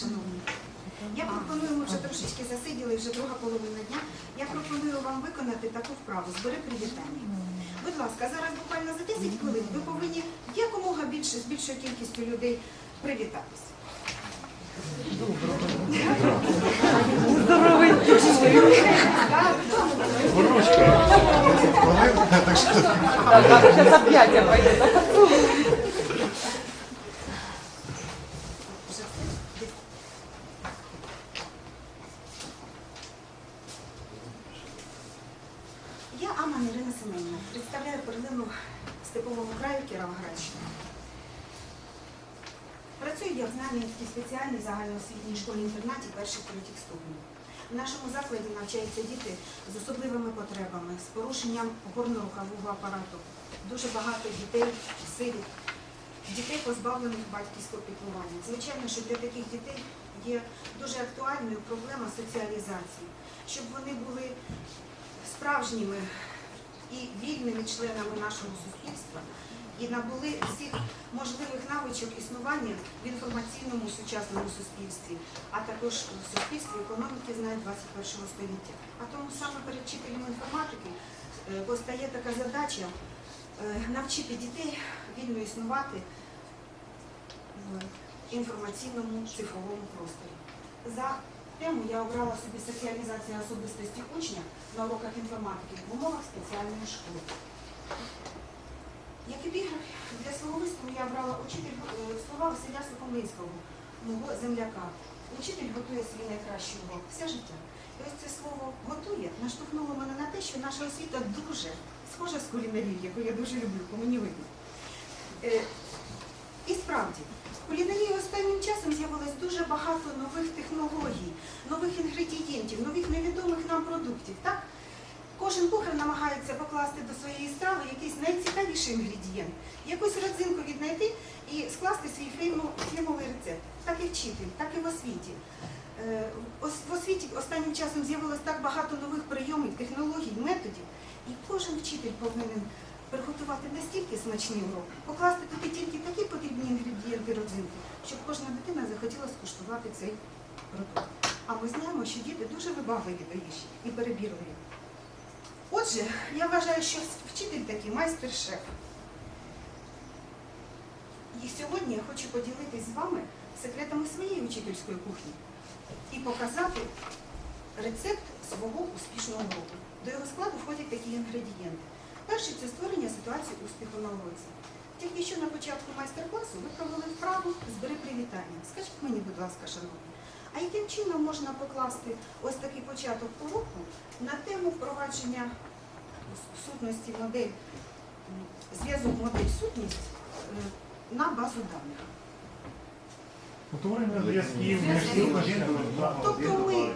шановні. Я пропоную, ми вже трошечки засиділи, вже друга половина дня. Я пропоную вам виконати таку вправу. Збери привітання. Будь ласка, зараз буквально за 10 хвилин ви повинні якомога більше з більшою кількістю людей привітатися. Сейчас объятия пойдет. Спеціальній загальноосвітній школі-інтернаті перших третіх ступенів. В нашому закладі навчаються діти з особливими потребами, з порушенням опорно-рухового апарату. Дуже багато дітей, сиріт, дітей, позбавлених батьківського піклування. Звичайно, що для таких дітей є дуже актуальною проблема соціалізації, щоб вони були справжніми і вільними членами нашого суспільства і набули всіх можливих навичок існування в інформаційному сучасному суспільстві, а також в суспільстві економіки знає 21 століття. А тому саме перед вчителем інформатики е, постає така задача е, навчити дітей вільно існувати в інформаційному цифровому просторі. За тему я обрала собі соціалізація особистості учня на уроках інформатики в умовах спеціальної школи. Як епіграф для свого виступу я обрала учитель е, слова Василя Сухомлинського, мого земляка. Учитель готує свій найкращий урок все життя. І ось це слово готує наштовхнуло мене на те, що наша освіта дуже схожа з кулінарією, яку я дуже люблю, по мені видно. Е, І справді, в кулінарії останнім часом з'явилось дуже багато нових технологій, нових інгредієнтів, нових невідомих нам продуктів. Так? Кожен кухар намагається покласти до своєї страви якийсь найцікавіший інгредієнт, якусь родзинку віднайти і скласти свій фірмовий рецепт. Так і вчитель, так і в освіті. Е, В освіті останнім часом з'явилось так багато нових прийомів, технологій, методів, і кожен вчитель повинен приготувати настільки смачний урок, покласти туди тільки такі потрібні інгредієнти родзинки, щоб кожна дитина захотіла скуштувати цей продукт. А ми знаємо, що діти дуже вибагливі до їжі і перебірливі. Отже, я вважаю, що вчитель такий майстер-шеф. І сьогодні я хочу поділитись з вами секретами своєї учительської кухні і показати рецепт свого успішного уроку. До його складу входять такі інгредієнти. Перший це створення ситуації успіху на уроці. Тільки що на початку майстер-класу ви провели вправу збери привітання. Скажіть мені, будь ласка, шановні, а яким чином можна покласти ось такий початок уроку на тему впровадження сутності модель, зв'язок модель сутність е, на базу даних? Утворення зв'язків між Тобто ми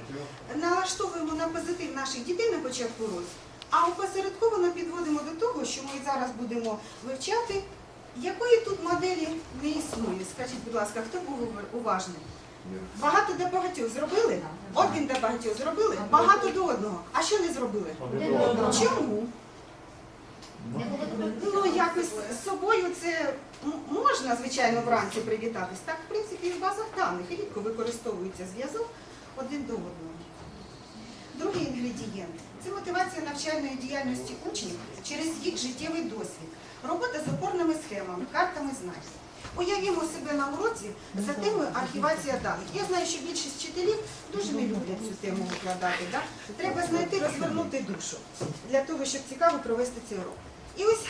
налаштовуємо на позитив наших дітей на початку року, а опосередковано підводимо до того, що ми зараз будемо вивчати, якої тут моделі не існує. Скажіть, будь ласка, хто був уважний? Багато до багатьох зробили? Один до багатьох зробили, багато до одного. А що не зробили? Чому? Ну, якось з собою це можна, звичайно, вранці привітатись. Так, в принципі, і в базах даних рідко використовується зв'язок один до одного. Другий інгредієнт це мотивація навчальної діяльності учнів через їх життєвий досвід. Робота з опорними схемами, картами знань. Уявімо себе на уроці за темою архівація даних. Я знаю, що більшість вчителів дуже не люблять цю тему викладати. Да? Треба знайти, розвернути душу для того, щоб цікаво провести цей урок. І ось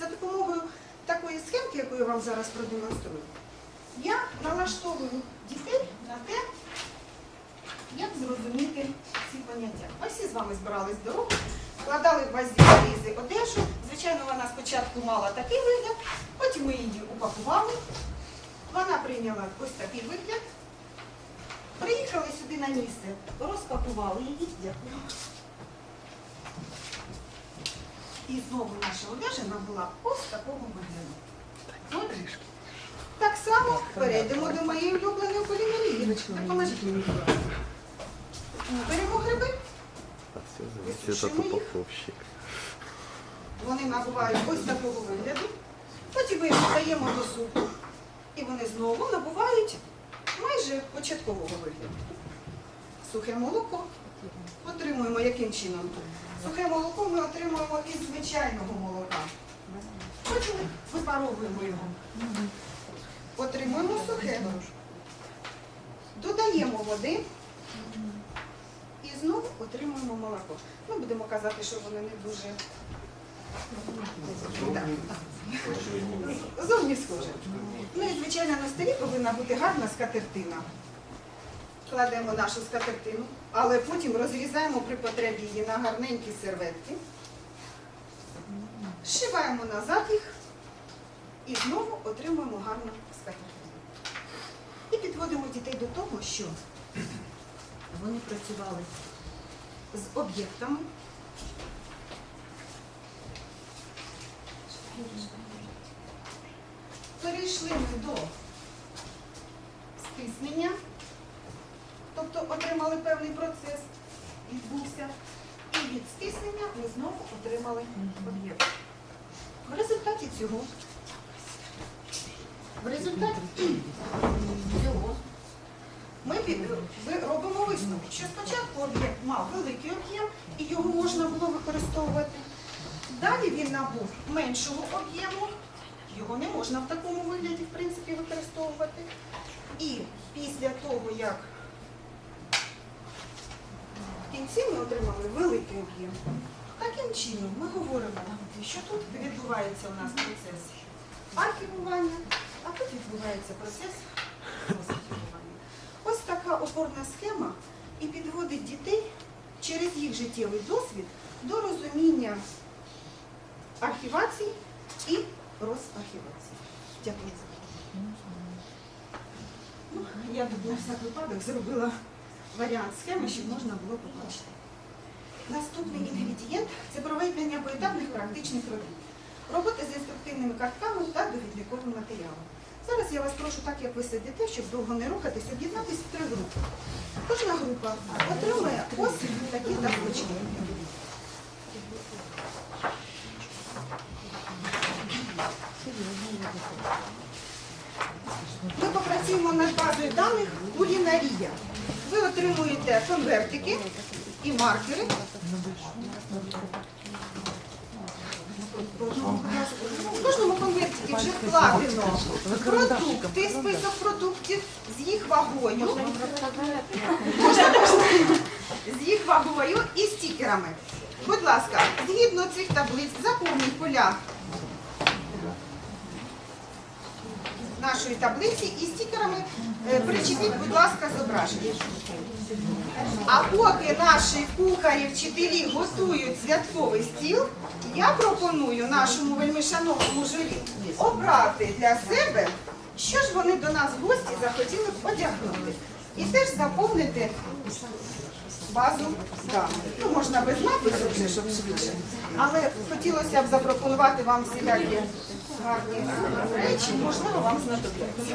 за допомогою такої схемки, яку я вам зараз продемонструю, я налаштовую дітей на те, як зрозуміти ці поняття. Ми всі з вами збирались до року, вкладали в вазі одежу. Звичайно, вона спочатку мала такий вигляд, потім ми її упакували. Вона прийняла ось такий вигляд. Приїхали сюди на місце, розпакували її. Дякую. І знову наша одежа набула ось такого вигляду. Так само перейдемо до моєї улюбленої. Допоможіть мені. Беремо гриби, Этот упаковщик. Вони набувають ось такого вигляду. Потім ми їх додаємо до супу. І вони знову набувають майже початкового вигляду. Сухе молоко отримуємо яким чином? Сухе молоко ми отримуємо із звичайного молока. Потім випаровуємо його. Отримуємо сухе. Додаємо води і знову отримуємо молоко. Ми будемо казати, що вони не дуже. Зовні схожі. Ну і звичайно на столі повинна бути гарна скатертина. Кладемо нашу скатертину, але потім розрізаємо при потребі її на гарненькі серветки, зшиваємо назад їх і знову отримуємо гарну скатертину. І підводимо дітей до того, що вони працювали з об'єктами. Перейшли ми до стиснення, тобто отримали певний процес, відбувся, і від стиснення ми знову отримали об'єкт. В результаті цього, в результаті цього ми робимо висновок, що спочатку об'єкт мав великий об'єм і його можна було використовувати. Далі він набув меншого об'єму, його не можна в такому вигляді, в принципі, використовувати. І після того, як в кінці ми отримали великий об'єм, таким чином ми говоримо, що тут відбувається у нас процес архівування, а тут відбувається процес розархівування. Ось така опорна схема і підводить дітей через їх життєвий досвід до розуміння архівації і розархівації. Дякую за. Ну, я тут на всяк випадок зробила варіант схеми, щоб можна було побачити. Наступний інгредієнт це проведення поетапних практичних робіт. Роботи з інструктивними картками та довідниковим матеріалом. Зараз я вас прошу, так як ви сидите, щоб довго не рухатись, об'єднатись в три групи. Кожна група отримує ось такі таблички. Ми попрацюємо над базою даних кулінарія. Ви отримуєте конвертики і маркери. В кожному конвертикі вже вкладено продукти, список продуктів з їх вагою. З їх вагою і стікерами. Будь ласка, згідно цих таблиць заповніть поля нашої таблиці і стікерами е, причепіть, будь ласка, зображення. А поки наші кухарі, вчителі готують святковий стіл, я пропоную нашому вельмишановному журі обрати для себе, що ж вони до нас в гості захотіли б одягнути. І теж заповнити базу даних. Ну, можна без напису, зробити, щоб швидше. Але хотілося б запропонувати вам всілякі гарні речі, можливо, вам знадобляться.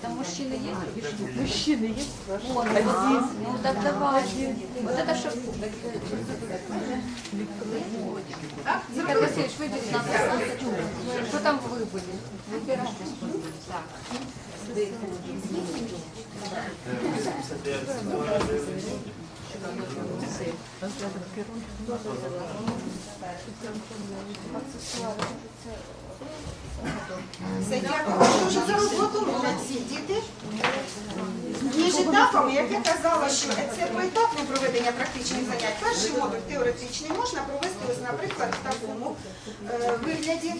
Там мужчины есть? Мужчины есть? Вон, один. Ну так давай. Вот это что? Так? Виктор Васильевич, выбери нам костюм. Что там выбыли? Выбирай. Так. Все, дякую дуже за роботу, молодці діти. Між етапами, як я казала, що це поетапне проведення практичних занять. Перший модуль теоретичний можна провести, ось, наприклад, в такому е, вигляді.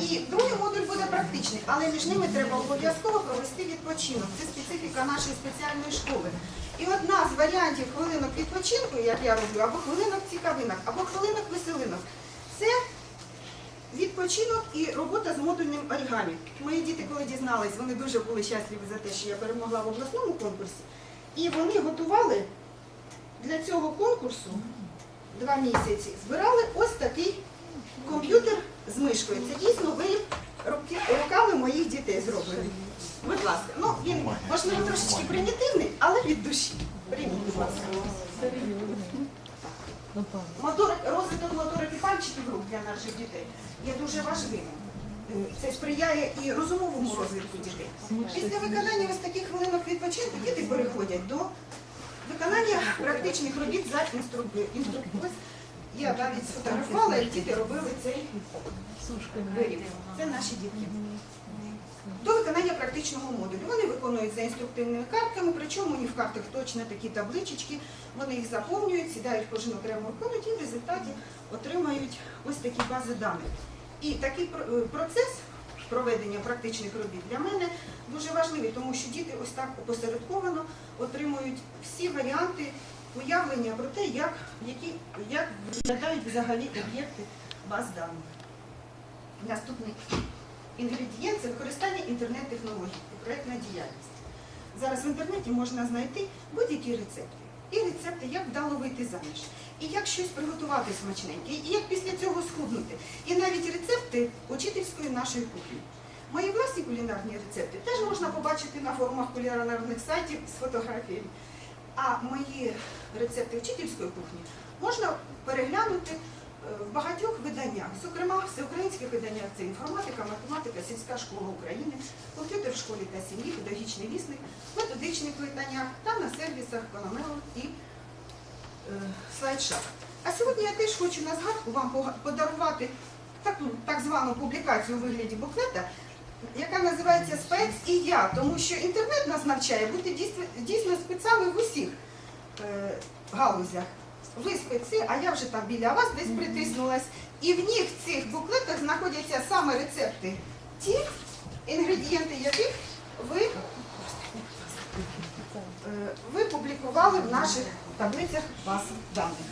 І другий модуль буде практичний, але між ними треба обов'язково провести відпочинок. Це специфіка нашої спеціальної школи. І одна з варіантів хвилинок відпочинку, як я роблю, або хвилинок цікавинок, або хвилинок веселинок. Відпочинок і робота з модульним орігамі. Мої діти, коли дізнались, вони дуже були щасливі за те, що я перемогла в обласному конкурсі. І вони готували для цього конкурсу два місяці. Збирали ось такий комп'ютер з мишкою. Це дійсно виріб руками моїх дітей зроблений. Будь ласка, ну він можливо трошечки примітивний, але від душі. Прийміть, будь ласка. Мотори, розвиток моторики пальчиків рук для наших дітей є дуже важливим. е, це сприяє і розумовому розвитку дітей. Після виконання ось таких хвилинок відпочинку діти переходять до виконання практичних робіт за інструкцією. Ось я навіть сфотографувала, як діти робили цей виріб. Це наші дітки. До виконання практичного модулю. Вони виконують за інструктивними картками, причому не в картах точно такі табличечки, вони їх заповнюють, сідають кожен окремо виконують і в результаті отримають ось такі бази даних. І такий е, процес проведення практичних робіт для мене дуже важливий, тому що діти ось так опосередковано отримують всі варіанти уявлення про те, як, які, як виглядають взагалі об'єкти баз даних. Наступний інгредієнт це використання інтернет-технологій, проєктна діяльність. Зараз в інтернеті можна знайти будь-які рецепти. І рецепти, як вдало вийти заміж, і як щось приготувати смачненьке, і як після цього схуднути. І навіть рецепти учительської нашої кухні. Мої власні кулінарні рецепти теж можна побачити на форумах кулінарних сайтів з фотографіями. А мої рецепти учительської кухні можна переглянути в багатьох виданнях, зокрема всеукраїнських виданнях це інформатика, математика, сільська школа України, комп'ютер в школі та сім'ї, педагогічний вісник, методичних виданнях та на сервісах Панамео і е, слайдшап. А сьогодні я теж хочу на згадку вам подарувати таку так звану публікацію у вигляді буклета, яка називається Спец і я, тому що інтернет нас навчає бути дійсно, дійсно спецами в усіх е, галузях. Ви спеці, а я вже там біля вас десь притиснулась. І в них в цих буклетах знаходяться саме рецепти, ті інгредієнти яких ви, е, ви публікували в наших таблицях баз даних.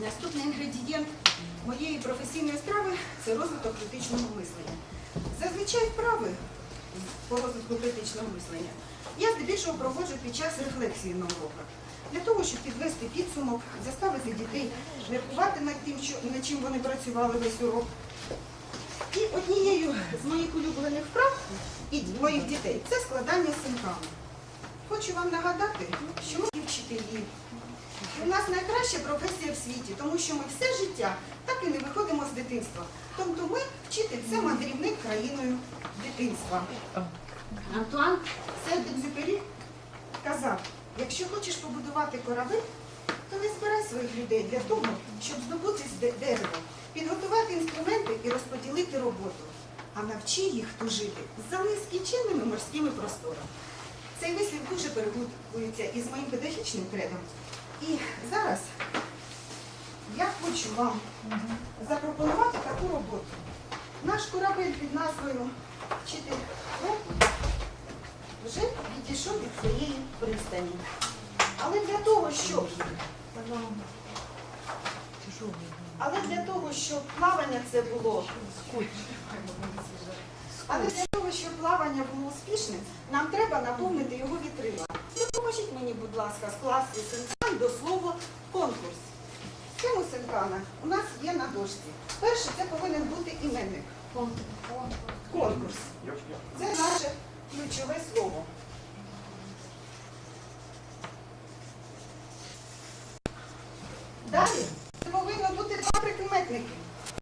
Наступний інгредієнт моєї професійної справи це розвиток критичного мислення. Зазвичай вправи по розвитку критичного мислення я здебільшого проводжу під час рефлексії на уроках. Для того, щоб підвести підсумок, заставити дітей міркувати над тим, що, над чим вони працювали весь урок. І однією з моїх улюблених вправ і моїх дітей це складання синками. Хочу вам нагадати, що ми вчителі. У нас найкраща професія в світі, тому що ми все життя так і не виходимо з дитинства. Тобто ми, вчитель, це мандрівник країною дитинства. Антуан Сент-Екзюпері казав, якщо хочеш побудувати корабель, то не збирай своїх людей для того, щоб здобути з де- дерева, підготувати інструменти і розподілити роботу, а навчи їх тужити за нескінченними морськими просторами. Цей вислів дуже перегукується із моїм педагогічним кредом. І зараз я хочу вам запропонувати таку роботу. Наш корабель під назвою Вчитель року вже відійшов від своєї пристані. Але для того, щоб але для того, щоб плавання це було але для того, щоб плавання було успішним, нам треба наповнити його вітрила. Допоможіть мені, будь ласка, скласти синкан до слова конкурс. Схему синкана у нас є на дошці. Перше, це повинен бути іменник. Конкурс. Це наше ключове слово.